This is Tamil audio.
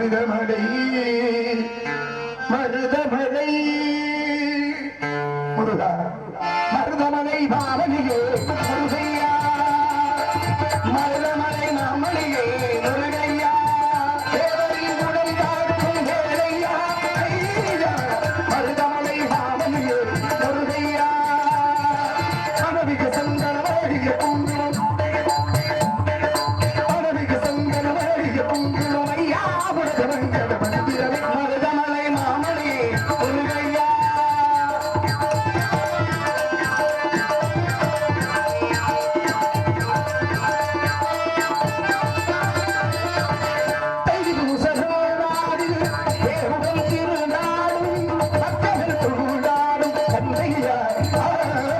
மருதமடை மருதமடை முருகா. Hare